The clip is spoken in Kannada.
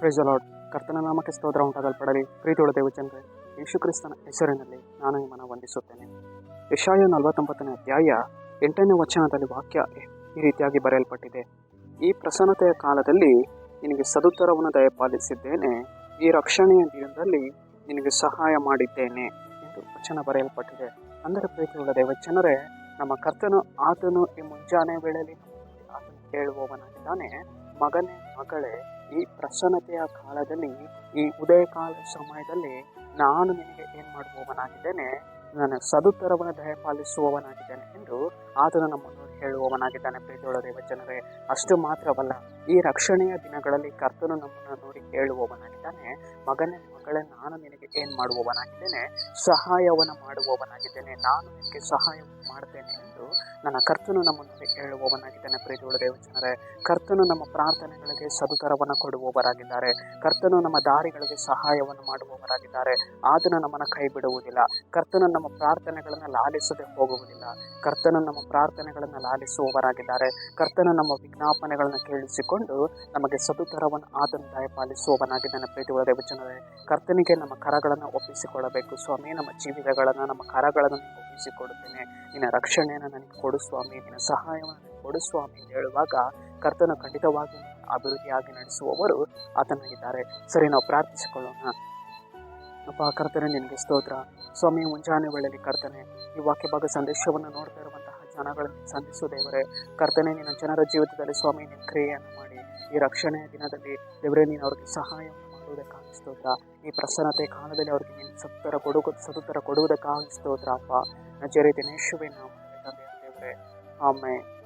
ಪ್ರೈಸ್ ಕರ್ತನ ನಾಮಕ್ಕೆ ಸ್ತೋತ್ರ ಉಂಟಾಗಲ್ಪಡಲಿ. ಪ್ರೀತಿಯುಳ್ಳ ದೇವಚಂದ್ರೆ ಯೇಸು ಕ್ರಿಸ್ತನ ಹೆಸರಿನಲ್ಲಿ ನಾನು ನಿಮ್ಮನ್ನು ವಂದಿಸುತ್ತೇನೆ. ಯಶಾಯ ನಲವತ್ತೊಂಬತ್ತನೇ ಅಧ್ಯಾಯ ಎಂಟನೇ ವಚನದಲ್ಲಿ ವಾಕ್ಯ ಈ ರೀತಿಯಾಗಿ ಬರೆಯಲ್ಪಟ್ಟಿದೆ. ಈ ಪ್ರಸನ್ನತೆಯ ಕಾಲದಲ್ಲಿ ನಿನಗೆ ಸದುತ್ತರವನ್ನು ದಯಪಾಲಿಸಿದ್ದೇನೆ. ಈ ರಕ್ಷಣೆಯ ದಿನದಲ್ಲಿ ನಿನಗೆ ಸಹಾಯ ಮಾಡಿದ್ದೇನೆ ಎಂದು ವಚನ ಬರೆಯಲ್ಪಟ್ಟಿದೆ. ಅಂದರೆ ಪ್ರೀತಿಯುಳ್ಳ ದೇವಚನರೇ ನಮ್ಮ ಕರ್ತನು ಆತನು ಈ ಮುಂಜಾನೆ ವೇಳೆಯಲ್ಲಿ ಆತನು ಹೇಳುವವನಾಗಿದ್ದಾನೆ ಮಗನೇ, ಮಗಳೇ, ಈ ಪ್ರಸನ್ನತೆಯ ಕಾಲದಲ್ಲಿ, ಈ ಉದಯಕಾಲ ಸಮಯದಲ್ಲಿ ನಾನು ನಿನಗೆ ಏನು ಮಾಡುವವನಾಗಿದ್ದೇನೆ? ನನ್ನ ಸದುತ್ತರವನ್ನು ದಯಪಾಲಿಸುವವನಾಗಿದ್ದೇನೆ ಎಂದು ಆತನು ನಮ್ಮನ್ನು ಹೇಳುವವನಾಗಿದ್ದಾನೆ ಪ್ರೀತಿಯೊಳ ದೇವಜನರೇ. ಅಷ್ಟು ಮಾತ್ರವಲ್ಲ, ಈ ರಕ್ಷಣೆಯ ದಿನಗಳಲ್ಲಿ ಕರ್ತನು ನಮ್ಮನ್ನು ನೋಡಿ ಹೇಳುವವನಾಗಿದ್ದಾನೆ ಮಗನೇ, ಮಗಳೇ, ನಾನು ನಿನಗೆ ಏನು ಮಾಡುವವನಾಗಿದ್ದೇನೆ? ಸಹಾಯವನ್ನು ಮಾಡುವವನಾಗಿದ್ದೇನೆ. ನಾನು ನಿನಗೆ ಸಹಾಯ ಮಾಡ್ತೇನೆ ಎಂದು ನನ್ನ ಕರ್ತನು ನಮ್ಮ ಮುಂದೆ ಹೇಳುವವನಾಗಿದ್ದಾನೆ ಪ್ರೀತಿಯೊಳ ದೇವಜನರೇ ಕರ್ತನು ನಮ್ಮ ಪ್ರಾರ್ಥನೆಗಳಿಗೆ ಸದುತರವನ್ನು ಕೊಡುವವರಾಗಿದ್ದಾರೆ. ಕರ್ತನು ನಮ್ಮ ದಾರಿಗಳಿಗೆ ಸಹಾಯವನ್ನು ಮಾಡುವವರಾಗಿದ್ದಾರೆ. ಆತನು ನಮ್ಮನ್ನು ಕೈ ಬಿಡುವುದಿಲ್ಲ ಕರ್ತನು ನಮ್ಮ ಪ್ರಾರ್ಥನೆಗಳನ್ನು ಲಾಲಿಸದೆ ಹೋಗುವುದಿಲ್ಲ. ಕರ್ತನು ನಮ್ಮ ಪ್ರಾರ್ಥನೆಗಳನ್ನು ಲಾಲಿಸುವವರಾಗಿದ್ದಾರೆ. ಕರ್ತನು ನಮ್ಮ ವಿಜ್ಞಾಪನೆಗಳನ್ನು ಕೇಳಿಸಿಕೊಂಡು ನಮಗೆ ಸದುತರವನ್ನು ಆತನ ದಯಪಾಲಿಸುವವನಾಗಿದ್ದಾನೆ ಪ್ರೀತಿ ದೇವಚನರೇ ಕರ್ತನಿಗೆ ನಮ್ಮ ಕರಗಳನ್ನು ಒಪ್ಪಿಸಿಕೊಳ್ಳಬೇಕು. ಸ್ವಾಮಿ, ನಮ್ಮ ಜೀವಿತಗಳನ್ನು ನಮ್ಮ ಕರಗಳನ್ನು ಒಪ್ಪಿಸಿಕೊಡುತ್ತೇನೆ. ನಿನ್ನ ರಕ್ಷಣೆಯನ್ನು ನನಗೆ ಕೊಡು ಸ್ವಾಮಿ, ನಿನ್ನ ಸಹಾಯವನ್ನು ನನಗೆ ಕೊಡು ಸ್ವಾಮಿ ಅಂತ ಹೇಳುವಾಗ ಕರ್ತನ ಖಂಡಿತವಾಗಿ ಅಭಿವೃದ್ಧಿಯಾಗಿ ನಡೆಸುವವರು ಆತನಾಗಿದ್ದಾರೆ. ಸರಿ, ನಾವು ಪ್ರಾರ್ಥಿಸಿಕೊಳ್ಳೋಣ. ಅಪ್ಪ, ಕರ್ತನೆ, ನಿನಗೆ ಸ್ತೋತ್ರ. ಸ್ವಾಮಿ, ಮುಂಜಾನೆ ವೇಳೆಯಲ್ಲಿ ಕರ್ತನೆ, ಈ ವಾಕ್ಯ ಭಾಗ ಸಂದೇಶವನ್ನು ನೋಡ್ತಾ ಇರುವಂತಹ ಜನಗಳನ್ನು ಸಂಧಿಸು ದೇವರೇ. ಕರ್ತನೆ, ನಿನ್ನ ಜನರ ಜೀವಿತದಲ್ಲಿ ಸ್ವಾಮಿ, ನಿನ್ನ ಕ್ರಿಯೆಯನ್ನು ಮಾಡಿ. ಈ ರಕ್ಷಣೆಯ ದಿನದಲ್ಲಿ ದೇವರೇ, ನೀನು ಅವ್ರಿಗೆ ಸಹಾಯವನ್ನು ಮಾಡುವುದಕ್ಕಾಗಿ ಸ್ತೋತ್ರ. ಈ ಪ್ರಸನ್ನತೆ ಕಾಲದಲ್ಲಿ ಅವ್ರಿಗೆ ನೀನು ಸತ್ತರ ಕೊಡುಗು ಸದುತ್ತರ ಕೊಡುವುದಕ್ಕಾಗಿ ಸ್ತೋತ್ರ, ಅಪ್ಪ. ನಜರೇತಿನ ದಿನೇಶುವೆ ನಾವು ತಂದೆ ದೇವರೇ. ಆಮೇಲೆ